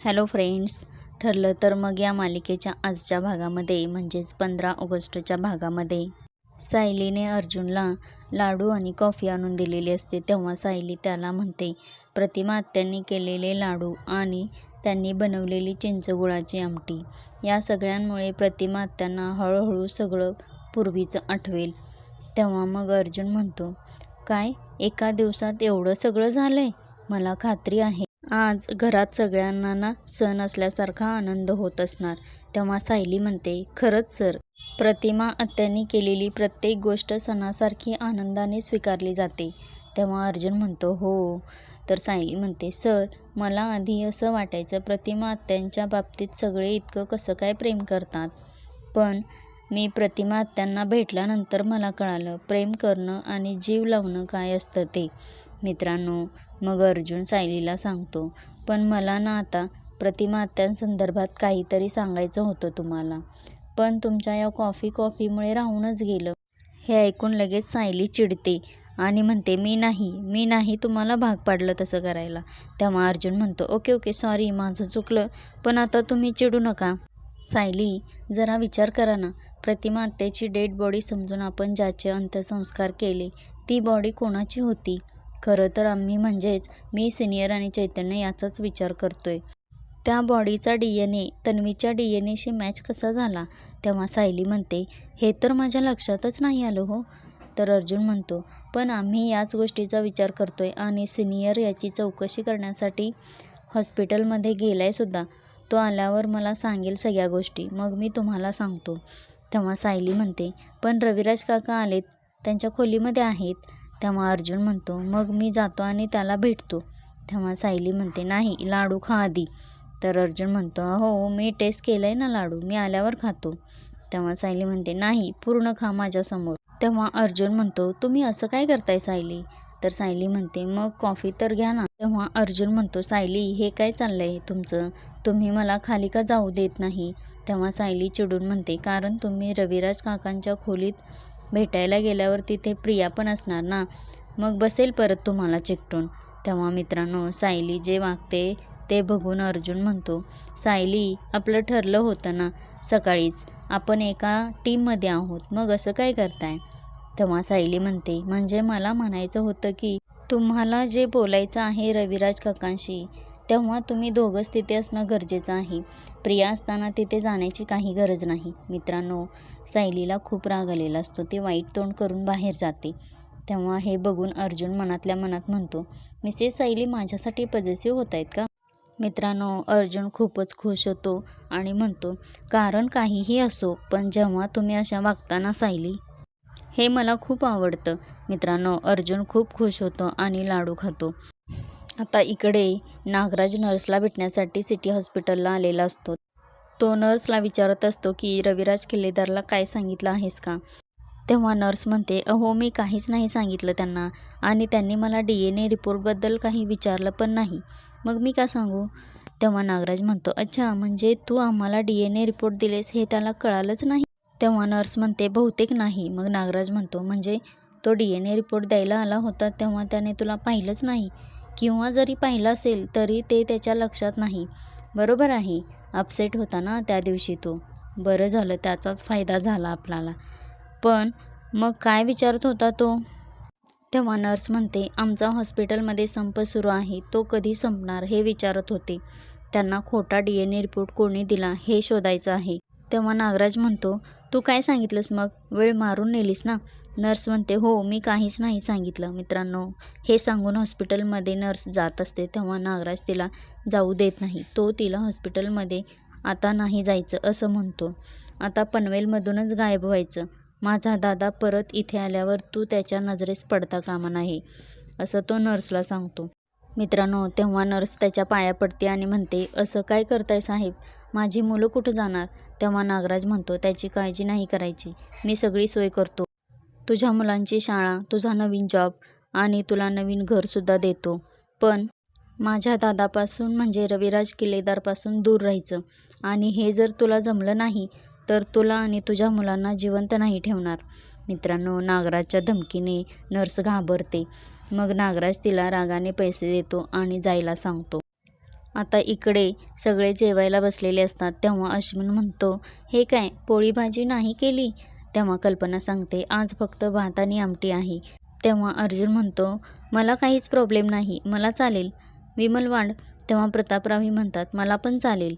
Hello friends ठरलं तर मग या मालिकेच्या आजच्या भागामध्ये म्हणजेच पंधरा ऑगस्टच्या भागामध्ये. सायलीने अर्जुनला लाडू आणि कॉफी आणून दिलेली असते तेव्हा सायली त्याला म्हणते प्रतिमा आत्यांनी केलेले लाडू आणि त्यांनी बनवलेली चिंचगुळाची आमटी. या सगळ्यांमुळे प्रतिमा आत्यांना हळूहळू सगळं पूर्वीचं आठवेल. तेव्हा मग अर्जुन म्हणतो काय? एका दिवसात एवढं सगळं झालं आहे मला खात्री आहे. आज घरात सगळ्यांना ना सण असल्यासारखा आनंद होत असणार. तेव्हा सायली म्हणते खरंच सर प्रतिमा आत्यांनी केलेली प्रत्येक गोष्ट सणासारखी आनंदाने स्वीकारली जाते. तेव्हा अर्जुन म्हणतो हो. तर सायली म्हणते सर मला आधी असं वाटायचं प्रतिमा आत्यांच्या बाबतीत सगळे इतकं कसं काय प्रेम करतात? पण मी प्रतिमा आत्यांना भेटल्यानंतर मला कळालं प्रेम करणं आणि जीव लावणं काय असतं ते. मित्रांनो मग अर्जुन सायलीला सांगतो पण मला ना आता प्रतिमात्यांसंदर्भात काहीतरी सांगायचं होतं तुम्हाला. पण तुमच्या या कॉफी कॉफीमुळे राहूनच गेलं. हे ऐकून लगेच सायली चिडते आणि म्हणते मी नाही मी नाही तुम्हाला भाग पाडलं तसं करायला. तेव्हा अर्जुन म्हणतो ओके ओके सॉरी माझं चुकलं पण आता तुम्ही चिडू नका. सायली जरा विचार करा ना. प्रतिमा आत्याची डेड बॉडी समजून आपण ज्याचे अंत्यसंस्कार केले ती बॉडी कोणाची होती? खरं तर आम्ही म्हणजेच मी सिनियर आणि चैतन्य याचाच विचार करतोय. त्या बॉडीचा डी एन ए तन्वीच्या डी एन एशी मॅच कसा झाला? तेव्हा सायली म्हणते हे तर माझ्या लक्षातच नाही आलं हो. तर अर्जुन म्हणतो पण आम्ही याच गोष्टीचा विचार करतोय आणि सिनियर याची चौकशी करण्यासाठी हॉस्पिटलमध्ये गेलाय सुद्धा. तो आल्यावर मला सांगेल सगळ्या गोष्टी मग मी तुम्हाला सांगतो. तेव्हा सायली म्हणते पण रविराज काका आलेत त्यांच्या खोलीमध्ये आहेत. तेव्हा अर्जुन म्हणतो मग मी जातो आणि त्याला भेटतो. तेव्हा सायली म्हणते नाही लाडू खा आधी. तर अर्जुन म्हणतो हो मी टेस्ट केलं आहे ना लाडू मी आल्यावर खातो. तेव्हा सायली म्हणते नाही पूर्ण खा माझ्यासमोर. तेव्हा अर्जुन म्हणतो तुम्ही असं काय करताय सायली? तर सायली म्हणते मग कॉफी तर घ्या ना. तेव्हा अर्जुन म्हणतो सायली हे काय चाललंय तुमचं? तुम्ही मला खाली का जाऊ देत नाही? तेव्हा सायली चिडून म्हणते कारण तुम्ही रविराज काकांच्या खोलीत भेटायला गेल्यावर तिथे प्रिया पण असणार ना? मग बसेल परत तुम्हाला चिकटून. तेव्हा मित्रांनो सायली जे वागते ते बघून अर्जुन म्हणतो सायली आपलं ठरलं होतं ना? सकाळीच आपण एका टीममध्ये आहोत. मग असं काय करताय? तेव्हा सायली म्हणते म्हणजे मला म्हणायचं होतं की तुम्हाला जे बोलायचं आहे रविराज काकांशी तेव्हा तुम्ही दोघंच तिथे असणं गरजेचं आहे. प्रिया असताना तिथे जाण्याची काही गरज नाही. मित्रांनो सायलीला खूप राग आलेला असतो. ते वाईट तोंड करून बाहेर जाते. तेव्हा हे बघून अर्जुन मनातल्या मनात म्हणतो मिसेस सायली माझ्यासाठी पजेसिव्ह होत आहेत का? मित्रांनो अर्जुन खूपच खुश होतो आणि म्हणतो कारण काहीही असो पण जेव्हा तुम्ही अशा वागताना सायली हे मला खूप आवडतं. मित्रांनो अर्जुन खूप खुश होतो आणि लाडू खातो. आता इकडे नागराज नर्सला भेटण्यासाठी सिटी हॉस्पिटलला आलेला असतो. तो नर्सला विचारत असतो की रविराज किल्लेदारला काय सांगितलं आहेस का? तेव्हा नर्स म्हणते अहो मी काहीच नाही सांगितलं त्यांना आणि त्यांनी मला डी एन ए रिपोर्टबद्दल काही विचारलं पण नाही. मग मी का सांगू? तेव्हा नागराज म्हणतो अच्छा म्हणजे तू आम्हाला डी एन ए रिपोर्ट दिलेस हे त्याला कळालंच नाही? तेव्हा नर्स म्हणते बहुतेक नाही. मग नागराज म्हणतो म्हणजे तो डी एन ए रिपोर्ट द्यायला आला होता तेव्हा त्याने तुला पाहिलंच नाही. किंवा जरी पाहिलं असेल तरी ते त्याच्या लक्षात नाही. बरोबर आहे. अपसेट होता ना त्या दिवशी तो. बरं झालं त्याचाच फायदा झाला आपल्याला. पण मग काय विचारत होता तो? तेव्हा नर्स म्हणते आमचा हॉस्पिटलमध्ये संप सुरू आहे. तो कधी संपणार हे विचारत होते. त्यांना खोटा डी एन ए रिपोर्ट कोणी दिला हे शोधायचं आहे. तेव्हा नागराज म्हणतो तू काय सांगितलंस मग? वेळ मारून नेलीस ना? नर्स म्हणते हो मी काहीच नाही सांगितलं मित्रांनो. हे सांगून हॉस्पिटलमध्ये नर्स जात असते तेव्हा नागराज तिला जाऊ देत नाही. तो तिला हॉस्पिटलमध्ये आता नाही जायचं असं म्हणतो. आता पनवेलमधूनच गायब व्हायचं. माझा दादा परत इथे आल्यावर तू त्याच्या नजरेस पडता कामा नाही असं तो नर्सला सांगतो. मित्रांनो तेव्हा नर्स त्याच्या पाया पडते आणि म्हणते असं काय करताय साहेब? माझी मुलं कुठं जाणार? तेव्हा नागराज म्हणतो त्याची काळजी नाही करायची. मी सगळी सोय करतो. तुझ्या मुलांची शाळा तुझा नवीन जॉब आणि तुला नवीन घरसुद्धा देतो. पण माझ्या दादापासून म्हणजे रविराज किल्लेदारपासून दूर राहायचं. आणि हे जर तुला जमलं नाही तर तुला आणि तुझ्या मुलांना जिवंत नाही ठेवणार. मित्रांनो नागराजच्या धमकीने नर्स घाबरते. मग नागराज तिला रागाने पैसे देतो आणि जायला सांगतो. आता इकडे सगळे जेवायला बसलेले असतात तेव्हा अश्विन म्हणतो हे काय पोळी भाजी नाही केली? तेव्हा कल्पना सांगते आज फक्त भात आणि आमटी आहे. तेव्हा अर्जुन म्हणतो मला काहीच प्रॉब्लेम नाही मला चालेल. विमल वाढ तेव्हा प्रतापरावही म्हणतात मला पण चालेल.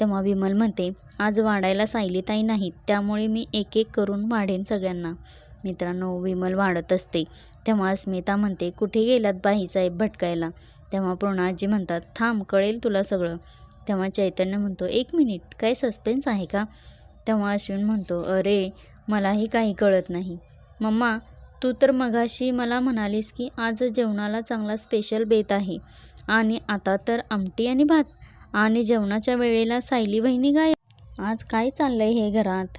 तेव्हा विमल म्हणते आज वाढायला सायलीताई नाहीत त्यामुळे मी एक एक करून वाढेन सगळ्यांना. मित्रांनो विमल वाढत असते तेव्हा अस्मिता म्हणते कुठे गेलात बाईसाहेब भटकायला? तेव्हा पूर्णाजी म्हणतात थांब कळेल तुला सगळं. तेव्हा चैतन्य म्हणतो एक मिनिट काय सस्पेन्स आहे का? तेव्हा अश्विन म्हणतो अरे मलाही काही कळत नाही. मम्मा तू तर मघाशी मला म्हणालीस की आज जेवणाला चांगला स्पेशल बेत आहे. आणि आता तर आमटी आणि भात आणि जेवणाच्या वेळेला सायली बहिणी गाय आज काय चाललंय हे घरात?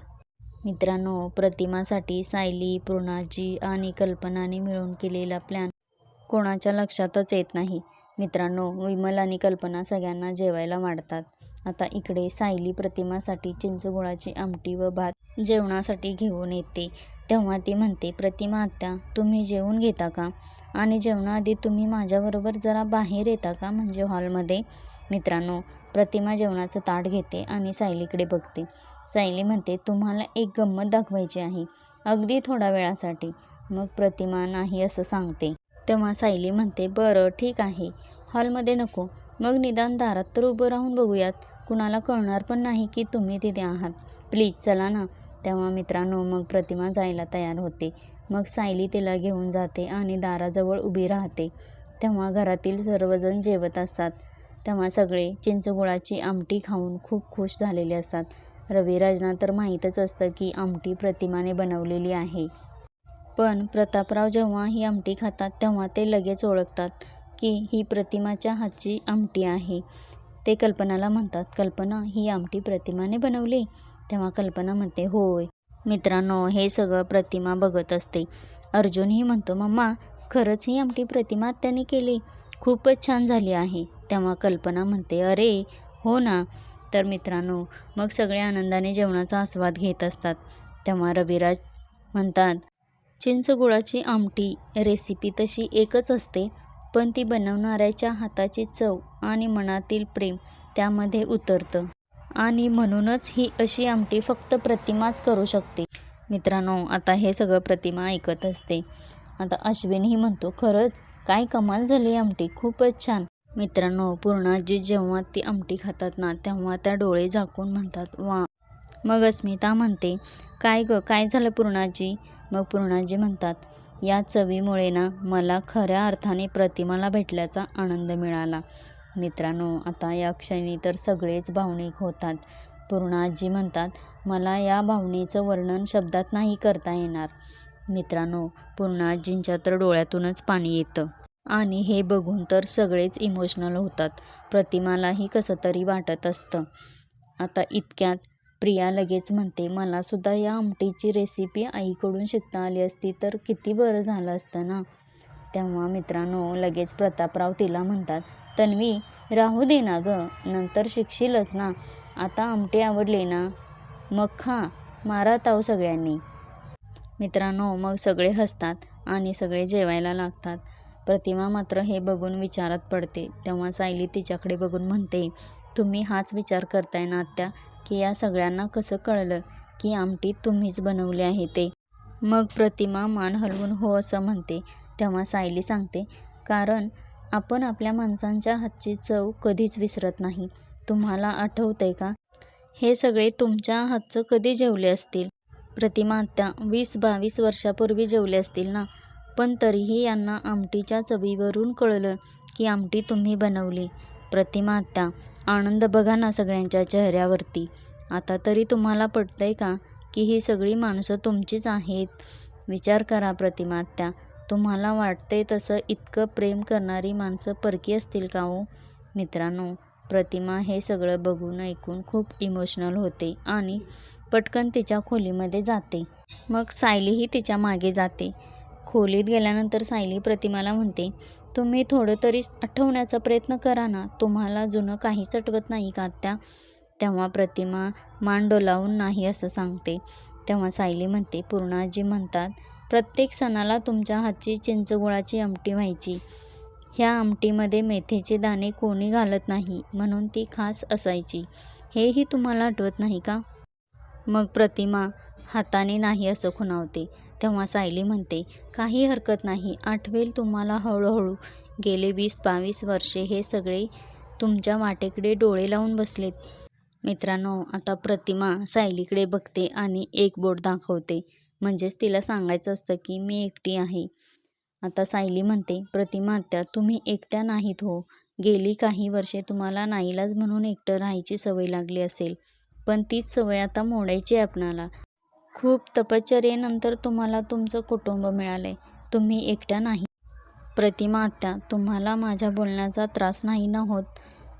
मित्रांनो प्रतिमासाठी सायली पूर्णाजी आणि कल्पनाने मिळून केलेला प्लॅन कोणाच्या लक्षातच येत नाही. मित्रांनो विमल आणि कल्पना सगळ्यांना जेवायला वाढतात. आता इकडे सायली प्रतिमासाठी चिंचगुळाची आमटी व भात जेवणासाठी घेऊन येते. तेव्हा ती म्हणते प्रतिमा आत्या तुम्ही जेवून घेता का? आणि जेवणाआधी तुम्ही माझ्याबरोबर जरा बाहेर येता का म्हणजे हॉलमध्ये? मित्रांनो प्रतिमा जेवणाचं ताट घेते आणि सायलीकडे बघते. सायली म्हणते तुम्हाला एक गंमत दाखवायची आहे. अगदी थोड्या वेळासाठी. मग प्रतिमा नाही असं सांगते. तेव्हा सायली म्हणते बरं ठीक आहे. हॉलमध्ये नको. मग निदान दारात तर उभं राहून बघूयात. कुणाला कळणार पण नाही की तुम्ही तिथे आहात. प्लीज चला ना. तेव्हा मित्रांनो मग प्रतिमा जायला तयार होते. मग सायली तिला घेऊन जाते आणि दाराजवळ उभी राहते. तेव्हा घरातील सर्वजण जेवत असतात. तेव्हा सगळे चिंचगुळाची आमटी खाऊन खूप खुश झालेले असतात. रविराजना तर माहीतच असतं की आमटी प्रतिमाने बनवलेली आहे. पण प्रतापराव जेव्हा ही आमटी खातात तेव्हा ते लगेच ओळखतात की ही प्रतिमाच्या हातची आमटी आहे. ते कल्पनाला म्हणतात कल्पना ही आमटी प्रतिमाने बनवली? तेव्हा कल्पना म्हणते होय. मित्रांनो हे सगळं प्रतिमा बघत असते. अर्जुनही म्हणतो मम्मा खरंच ही आमटी प्रतिमा त्याने केली. खूपच छान झाली आहे. तेव्हा कल्पना म्हणते अरे हो ना. तर मित्रांनो मग सगळे आनंदाने जेवणाचा आस्वाद घेत असतात. तेव्हा रविराज म्हणतात चिंचगुळाची आमटी. रेसिपी तशी एकच असते पण ती बनवणाऱ्याच्या हाताची चव आणि मनातील प्रेम त्यामध्ये उतरतं. आणि म्हणूनच ही अशी आमटी फक्त प्रतिमाच करू शकते. मित्रांनो आता हे सगळं प्रतिमा ऐकत असते. आता अश्विनही म्हणतो खरंच काय कमाल झाली आमटी खूपच छान. मित्रांनो पूर्णाजी जेव्हा ती आमटी खातात ना तेव्हा त्या डोळे झाकून म्हणतात वा. मग अस्मिता म्हणते काय ग काय झालं पूर्णाजी? मग पूर्णाजी म्हणतात या चवीमुळे ना मला खऱ्या अर्थाने प्रतिमाला भेटल्याचा आनंद मिळाला. मित्रांनो आता या क्षणी तर सगळेच भावनिक होतात. पूर्णाजी म्हणतात मला या भावनेचं वर्णन शब्दात नाही करता येणार. मित्रांनो पूर्णाजींच्या तर डोळ्यातूनच पाणी येतं. आणि हे बघून तर सगळेच इमोशनल होतात. प्रतिमालाही कसं तरी वाटत असतं. आता इतक्यात प्रिया लगेच म्हणते मलासुद्धा या आमटीची रेसिपी आईकडून शिकता आली असती तर किती बरं झालं असतं ना? तेव्हा मित्रांनो लगेच प्रतापराव तिला म्हणतात तन्वी राहू दे ना गं नंतर शिकशीलच ना. आता आमटी आवडली ना? मग खा मारा ताव सगळ्यांनी. मित्रांनो मग सगळे हसतात आणि सगळे जेवायला लागतात. प्रतिमा मात्र हे बघून विचारात पडते. तेव्हा सायली तिच्याकडे बघून म्हणते तुम्ही हाच विचार करताय ना आत्या? की या सगळ्यांना कसं कळलं की आमटी तुम्हीच बनवली आहे ते. मग प्रतिमा मान हलवून हो असं म्हणते. तेव्हा सायली सांगते कारण आपण आपल्या माणसांच्या हातची चव कधीच विसरत नाही. तुम्हाला आठवतंय का? हे सगळे तुमच्या हातचं कधी जेवले असतील प्रतिमा आत्या वीस बावीस वर्षापूर्वी जेवले असतील ना? पण तरीही यांना आमटीच्या चवीवरून कळलं की आमटी तुम्ही बनवली. प्रतिमा आत्या आनंद बघा ना सगळ्यांच्या चेहऱ्यावरती. आता तरी तुम्हाला पटतं आहे का की ही सगळी माणसं तुमचीच आहेत? विचार करा प्रतिमा आत्या तुम्हाला वाटते तसं इतकं प्रेम करणारी माणसं परकी असतील का हो? मित्रांनो प्रतिमा हे सगळं बघून ऐकून खूप इमोशनल होते आणि पटकन तिच्या खोलीमध्ये जाते. मग सायलीही तिच्यामागे जाते. खोलीत गेल्यानंतर सायली प्रतिमाला म्हणते तुम्ही थोडं तरी आठवण्याचा प्रयत्न करा ना. तुम्हाला जुनं काहीच आठवत नाही का त्या तेव्हा प्रतिमा मान डोलावून नाही असं सांगते. तेव्हा सायली म्हणते पूर्णाजी म्हणतात प्रत्येक सणाला तुमच्या हातची चिंचगुळाची आमटी व्हायची. ह्या आमटीमध्ये मेथीचे दाणे कोणी घालत नाही म्हणून ती खास असायची. हेही तुम्हाला आठवत नाही का? मग प्रतिमा हाताने नाही असं खुणावते. तेव्हा सायली म्हणते काही हरकत नाही. आठवेल तुम्हाला हळूहळू. गेले वीस बावीस वर्षे हे सगळे तुमच्या वाटेकडे डोळे लावून बसलेत. मित्रांनो आता प्रतिमा सायलीकडे बघते आणि एक बोट दाखवते. म्हणजेच तिला सांगायचं असतं की मी एकटी आहे. आता सायली म्हणते प्रतिमा आत्या तुम्ही एकट्या नाहीत हो. गेली काही वर्षे तुम्हाला नाईलाज म्हणून एकटं राहायची सवय लागली असेल. पण तीच सवय आता मोडायची आहे आपणाला. खूप तपश्चर्येनंतर तुम्हाला तुमचं कुटुंब मिळालंय. तुम्ही एकट्या नाही. प्रतिमा आत्या तुम्हाला माझ्या बोलण्याचा त्रास नाही ना होत.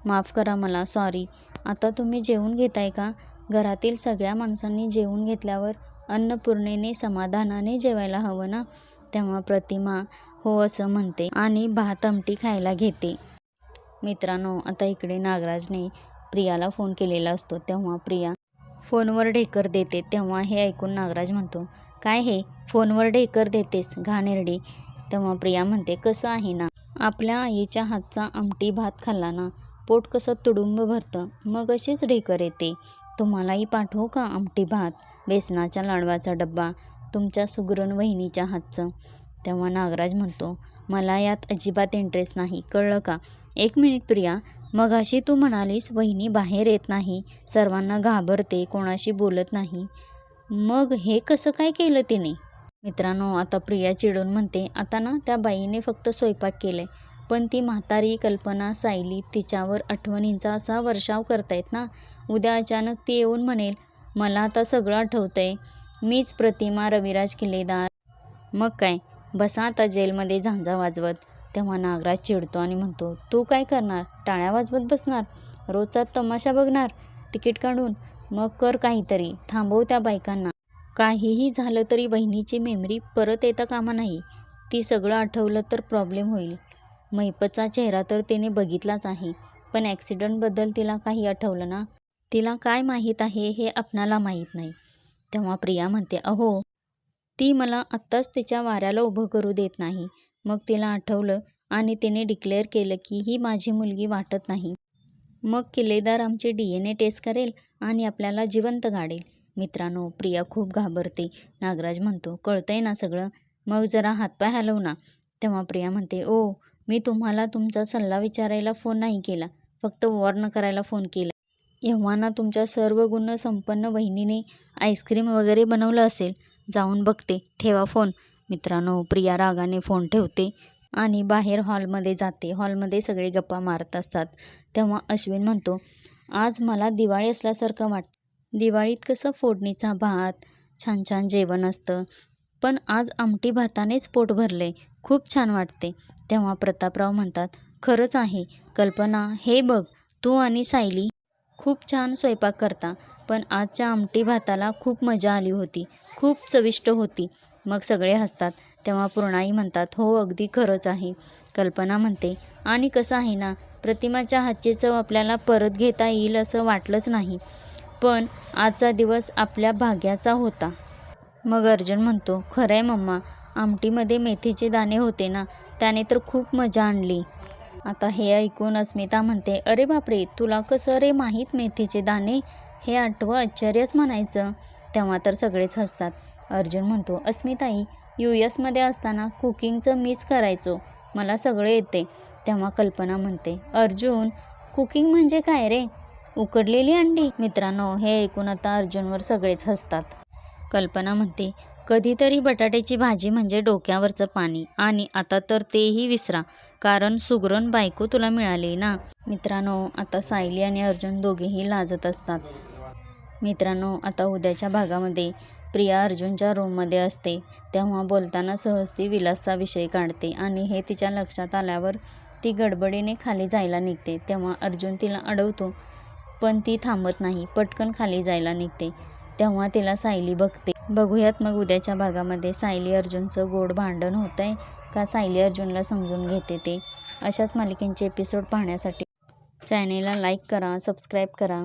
माफ करा मला सॉरी आता तुम्ही जेवून घेताय का? घरातील सगळ्या माणसांनी जेवून घेतल्यावर अन्नपूर्णेने समाधानाने जेवायला हवं ना? तेव्हा प्रतिमा हो असं म्हणते आणि भात आमटी खायला घेते. मित्रांनो आता इकडे नागराजने प्रियाला फोन केलेला असतो. तेव्हा प्रिया फोनवर ढेकर देते तेव्हा हे ऐकून नागराज म्हणतो काय हे? फोनवर ढेकर देतेस घाणेरडी. तेव्हा प्रिया म्हणते कसं आहे ना? आपल्या आईच्या हातचा आमटी भात खाल्ला ना पोट कसं तुडुंब भरतं. मग अशीच ढेकर येते. तुम्हालाही पाठवू का आमटी भात? बेसनाच्या लाडवाचा डब्बा तुमच्या सुगरण वहिनीच्या हातचं. तेव्हा नागराज म्हणतो मला यात अजिबात इंटरेस्ट नाही. कळलं का? एक मिनिट प्रिया. मगाशी तू म्हणालीस वहिनी बाहेर येत नाही. सर्वांना घाबरते कोणाशी बोलत नाही. मग हे कसं काय केलं तिने? मित्रांनो आता प्रिया चिडून म्हणते आता ना त्या बाईने फक्त स्वयंपाक केले पण ती म्हातारी कल्पना सायली तिच्यावर आठवणींचा असा वर्षाव करतायत ना. उद्या अचानक ती येऊन म्हणेल मला आता सगळं आठवतंय. मीच प्रतिमा रविराज किल्लेदार. मग काय? बसा आता जेलमध्ये झांजा वाजवत. तेव्हा नागराज चिडतो आणि म्हणतो तू काय करणार? टाळ्या वाजवत बसणार? रोजचा तमाशा बघणार? तिकीट काढून? मग कर काहीतरी. थांबव त्या बायकांना. काहीही झालं तरी बहिणीची मेमरी परत येता कामा नाही. ती सगळं आठवलं तर प्रॉब्लेम होईल. महिपतचा चेहरा तर तिने बघितलाच आहे. पण ॲक्सिडंटबद्दल तिला काही आठवलं ना? तिला काय माहीत आहे हे आपणाला माहीत नाही. तेव्हा प्रिया म्हणते अहो ती मला आत्ताच तिच्या वाऱ्याला उभं करू देत नाही. मग तिला आठवलं आणि तिने डिक्लेअर केलं की ही माझी मुलगी वाटत नाही. मग किल्लेदार आमची डी एन ए टेस्ट करेल आणि आपल्याला जिवंत गाडेल. मित्रांनो प्रिया खूप घाबरते. नागराज म्हणतो कळतंय ना सगळं? मग जरा हातपाय हलव ना. तेव्हा प्रिया म्हणते ओ मी तुम्हाला तुमचा सल्ला विचारायला फोन नाही केला. फक्त वॉर्न करायला फोन केला. यव्हाना तुमच्या सर्व गुण संपन्न बहिणीने आईस्क्रीम वगैरे बनवलं असेल. जाऊन बघते. ठेवा फोन मित्रांनो प्रिया रागाने फोन ठेवते आणि बाहेर हॉलमध्ये जाते. हॉलमध्ये सगळे गप्पा मारत असतात. तेव्हा अश्विन म्हणतो आज मला दिवाळी असल्यासारखं वाटतं दिवाळीत कसं फोडणीचा भात छान छान जेवण असतं. पण आज आमटी भातानेच पोट भरले खूप छान वाटते. तेव्हा प्रतापराव म्हणतात खरंच आहे. कल्पना हे बघ तू आणि सायली खूप छान स्वयंपाक करता. पण आजच्या आमटी भाताला खूप मजा आली होती. खूप चविष्ट होती. मग सगळे हसतात. तेव्हा पूर्णाई म्हणतात हो अगदी खरंच आहे. कल्पना म्हणते आणि कसं आहे ना प्रतिमाच्या हातची चव आपल्याला परत घेता येईल असं वाटलंच नाही. पण आजचा दिवस आपल्या भाग्याचा होता. मग अर्जुन म्हणतो खरं आहे मम्मा आमटीमध्ये मेथीचे दाणे होते ना त्याने तर खूप मजा आणली. आता हे ऐकून अस्मिता म्हणते अरे बापरे तुला कसं रे माहीत मेथीचे दाणे? हे आठवं आश्चर्यच म्हणायचं. तेव्हा तर सगळेच हसतात. अर्जुन म्हणतो अस्मिताई यू एसमध्ये असताना कुकिंगचं मीच करायचो. मला सगळे येते. तेव्हा कल्पना म्हणते अर्जुन कुकिंग म्हणजे काय रे? उकडलेली अंडी? मित्रांनो हे ऐकून आता अर्जुनवर सगळेच हसतात. कल्पना म्हणते कधीतरी बटाट्याची भाजी म्हणजे डोक्यावरचं पाणी. आणि आता तर तेही विसरा कारण सुगरण बायको तुला मिळाली ना. मित्रांनो आता सायली आणि अर्जुन दोघेही लाजत असतात. मित्रांनो आता उद्याच्या भागामध्ये प्रिया अर्जुनच्या रूममध्ये असते. तेव्हा बोलताना सहज ती विलासचा विषय काढते आणि हे तिच्या लक्षात आल्यावर ती गडबडीने खाली जायला निघते. तेव्हा अर्जुन तिला अडवतो पण ती थांबत नाही पटकन खाली जायला निघते. तेव्हा तिला सायली बघते. बघूयात मग उद्याच्या भागामध्ये सायली अर्जुनचं गोड भांडण होतं आहे का सायली अर्जुनला समजून घेते ते. अशाच मालिकेंचे एपिसोड पाहण्यासाठी चॅनेलला लाईक करा सबस्क्राईब करा.